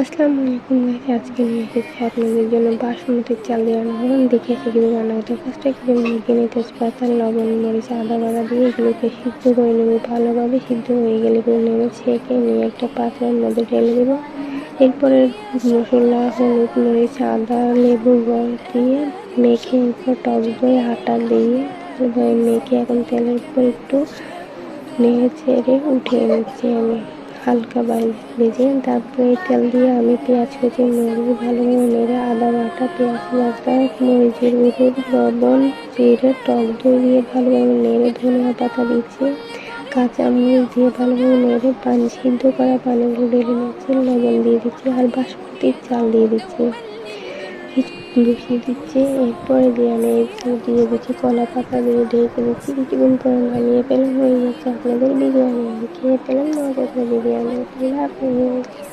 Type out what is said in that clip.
আসসালামু আলাইকুম গাইস আজকে নিয়ে এসেছি আপনাদের জন্য বাসমতির চাল দিয়ে রান্না দেখে এসে কিন্তু রান্না করতে ফার্স্টে কিছু মুরগি নিয়ে তেজপাতা, লবণ, মরিচ, আদা বাদা দিয়ে এগুলোকে সিদ্ধ করে নেব। ভালোভাবে সিদ্ধ হয়ে গেলে এগুলো নেমে ছেঁকে নিয়ে একটা পাত্রের মধ্যে ঢেলে দেবো। এরপরে মশলা, হলুদ, মরিচ, আদা, লেবু রস দিয়ে মেখে এরপর টক দই, আটা দিয়ে মেখে এখন তেলের উপর একটু নেড়ে চেড়ে উঠিয়ে নিচ্ছি আমি। হালকা ভেজে তারপরে তেল দিয়ে আমি পেঁয়াজ কুচি, মরিচ ভালোভাবে নেড়ে আদা বাটা, পেঁয়াজ বাটা, মরিচের গুঁড়ো, লবণ, জিরে, টক দই দিয়ে ভালোভাবে নেড়ে ধনিয়া পাতা দিচ্ছি। কাঁচা মরিচ দিয়ে ভালোভাবে নেড়ে পানি সিদ্ধ করা পানিগুলো ঢেলে নিচ্ছি, লবণ দিয়ে দিচ্ছি আর বাসমতির চাল দিয়ে দিচ্ছি। দিচ্ছি, এরপরে দিয়ে আমি দিয়ে দিচ্ছি কলা পাতা দিয়ে ঢেকে দিচ্ছি, কিছুক্ষণ পরে নামিয়ে পেলাম ya del video, así que te lo muestro, te lo video, te lo